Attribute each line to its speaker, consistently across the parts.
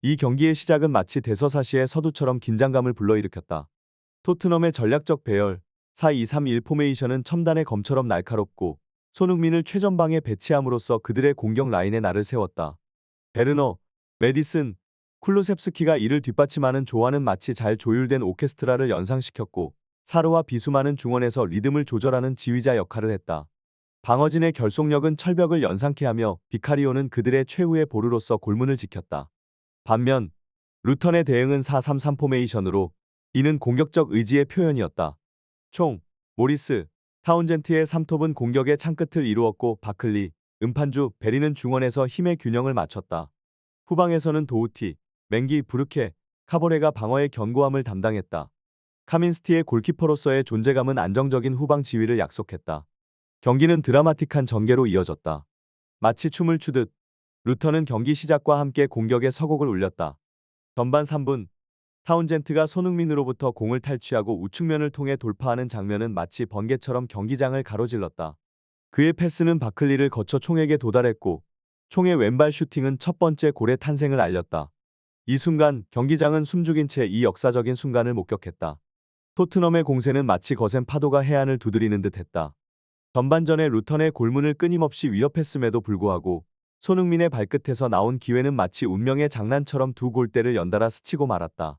Speaker 1: 이 경기의 시작은 마치 대서사시의 서두처럼 긴장감을 불러일으켰다. 토트넘의 전략적 배열 4-2-3-1 포메이션은 첨단의 검처럼 날카롭고 손흥민을 최전방에 배치함으로써 그들의 공격 라인에 날을 세웠다. 베르너, 메디슨, 쿨루셉스키가 이를 뒷받침하는 조화는 마치 잘 조율된 오케스트라를 연상시켰고 사르와 비수마는 중원에서 리듬을 조절하는 지휘자 역할을 했다. 방어진의 결속력은 철벽을 연상케 하며 비카리오는 그들의 최후의 보루로서 골문을 지켰다. 반면 루턴의 대응은 4-3-3 포메이션으로 이는 공격적 의지의 표현이었다. 총, 모리스, 타운젠트의 3톱은 공격의 창끝을 이루었고 바클리, 음판주, 베리는 중원에서 힘의 균형을 맞췄다. 후방에서는 도우티, 맹기, 부르케, 카보레가 방어의 견고함을 담당했다. 카민스티의 골키퍼로서의 존재감은 안정적인 후방 지휘를 약속했다. 경기는 드라마틱한 전개로 이어졌다. 마치 춤을 추듯 루터는 경기 시작과 함께 공격의 서곡을 울렸다. 전반 3분 타운젠트가 손흥민으로부터 공을 탈취하고 우측면을 통해 돌파하는 장면은 마치 번개처럼 경기장을 가로질렀다. 그의 패스는 바클리를 거쳐 총에게 도달했고 총의 왼발 슈팅은 첫 번째 골의 탄생을 알렸다. 이 순간 경기장은 숨죽인 채 이 역사적인 순간을 목격했다. 토트넘의 공세는 마치 거센 파도가 해안을 두드리는 듯 했다. 전반전에 루턴의 골문을 끊임없이 위협했음에도 불구하고 손흥민의 발끝에서 나온 기회는 마치 운명의 장난처럼 두 골대를 연달아 스치고 말았다.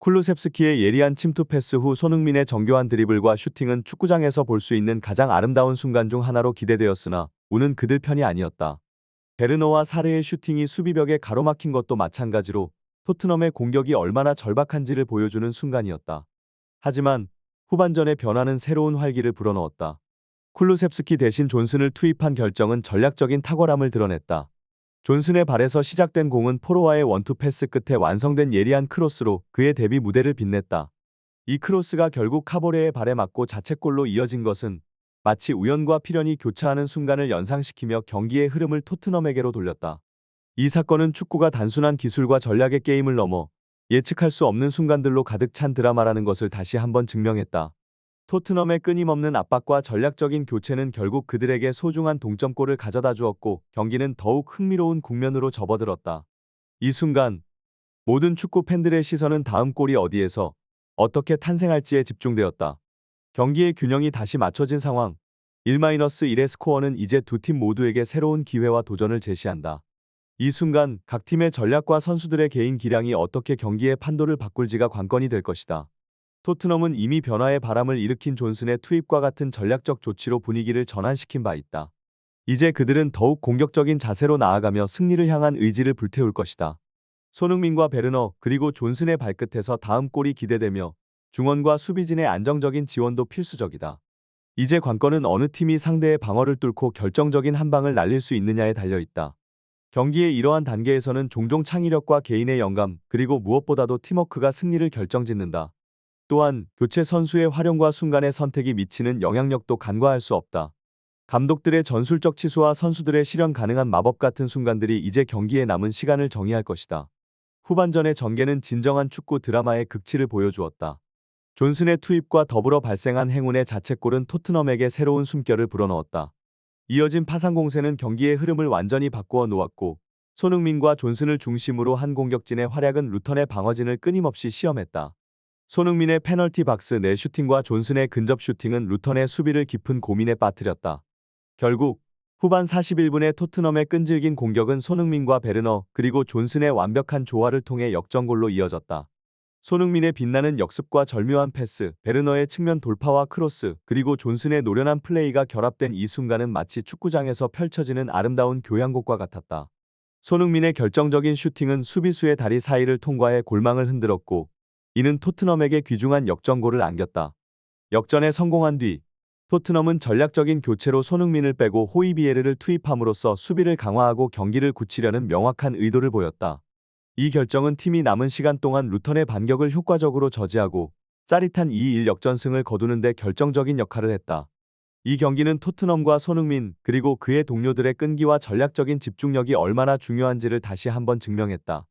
Speaker 1: 쿨루셉스키의 예리한 침투 패스 후 손흥민의 정교한 드리블과 슈팅은 축구장에서 볼 수 있는 가장 아름다운 순간 중 하나로 기대되었으나 운은 그들 편이 아니었다. 베르너와 사르의 슈팅이 수비벽에 가로막힌 것도 마찬가지로 토트넘의 공격이 얼마나 절박한지를 보여주는 순간이었다. 하지만 후반전의 변화는 새로운 활기를 불어넣었다. 쿨루셉스키 대신 존슨을 투입한 결정은 전략적인 탁월함을 드러냈다. 존슨의 발에서 시작된 공은 포로와의 원투 패스 끝에 완성된 예리한 크로스로 그의 데뷔 무대를 빛냈다. 이 크로스가 결국 카보레의 발에 맞고 자책골로 이어진 것은 마치 우연과 필연이 교차하는 순간을 연상시키며 경기의 흐름을 토트넘에게로 돌렸다. 이 사건은 축구가 단순한 기술과 전략의 게임을 넘어 예측할 수 없는 순간들로 가득 찬 드라마라는 것을 다시 한번 증명했다. 토트넘의 끊임없는 압박과 전략적인 교체는 결국 그들에게 소중한 동점골을 가져다 주었고 경기는 더욱 흥미로운 국면으로 접어들었다. 이 순간 모든 축구 팬들의 시선은 다음 골이 어디에서 어떻게 탄생할지에 집중되었다. 경기의 균형이 다시 맞춰진 상황. 1-1의 스코어는 이제 두 팀 모두에게 새로운 기회와 도전을 제시한다. 이 순간 각 팀의 전략과 선수들의 개인 기량이 어떻게 경기의 판도를 바꿀지가 관건이 될 것이다. 토트넘은 이미 변화의 바람을 일으킨 존슨의 투입과 같은 전략적 조치로 분위기를 전환시킨 바 있다. 이제 그들은 더욱 공격적인 자세로 나아가며 승리를 향한 의지를 불태울 것이다. 손흥민과 베르너 그리고 존슨의 발끝에서 다음 골이 기대되며 중원과 수비진의 안정적인 지원도 필수적이다. 이제 관건은 어느 팀이 상대의 방어를 뚫고 결정적인 한 방을 날릴 수 있느냐에 달려 있다. 경기의 이러한 단계에서는 종종 창의력과 개인의 영감 그리고 무엇보다도 팀워크가 승리를 결정짓는다. 또한 교체 선수의 활용과 순간의 선택이 미치는 영향력도 간과할 수 없다. 감독들의 전술적 치수와 선수들의 실현 가능한 마법 같은 순간들이 이제 경기에 남은 시간을 정의할 것이다. 후반전의 전개는 진정한 축구 드라마의 극치를 보여주었다. 존슨의 투입과 더불어 발생한 행운의 자책골은 토트넘에게 새로운 숨결을 불어넣었다. 이어진 파상 공세는 경기의 흐름을 완전히 바꾸어 놓았고 손흥민과 존슨을 중심으로 한 공격진의 활약은 루턴의 방어진을 끊임없이 시험했다. 손흥민의 페널티 박스 내 슈팅과 존슨의 근접 슈팅은 루턴의 수비를 깊은 고민에 빠뜨렸다. 결국 후반 41분의 토트넘의 끈질긴 공격은 손흥민과 베르너 그리고 존슨의 완벽한 조화를 통해 역전골로 이어졌다. 손흥민의 빛나는 역습과 절묘한 패스, 베르너의 측면 돌파와 크로스, 그리고 존슨의 노련한 플레이가 결합된 이 순간은 마치 축구장에서 펼쳐지는 아름다운 교향곡과 같았다. 손흥민의 결정적인 슈팅은 수비수의 다리 사이를 통과해 골망을 흔들었고 이는 토트넘에게 귀중한 역전골을 안겼다. 역전에 성공한 뒤 토트넘은 전략적인 교체로 손흥민을 빼고 호이비에르를 투입함으로써 수비를 강화하고 경기를 굳히려는 명확한 의도를 보였다. 이 결정은 팀이 남은 시간 동안 루턴의 반격을 효과적으로 저지하고 짜릿한 2-1 역전승을 거두는 데 결정적인 역할을 했다. 이 경기는 토트넘과 손흥민 그리고 그의 동료들의 끈기와 전략적인 집중력이 얼마나 중요한지를 다시 한번 증명했다.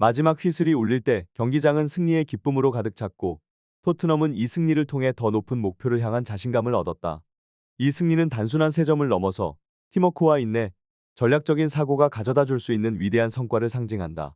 Speaker 1: 마지막 휘슬이 울릴 때 경기장은 승리의 기쁨으로 가득 찼고 토트넘은 이 승리를 통해 더 높은 목표를 향한 자신감을 얻었다. 이 승리는 단순한 세 점을 넘어서 팀워크와 인내, 전략적인 사고가 가져다 줄 수 있는 위대한 성과를 상징한다.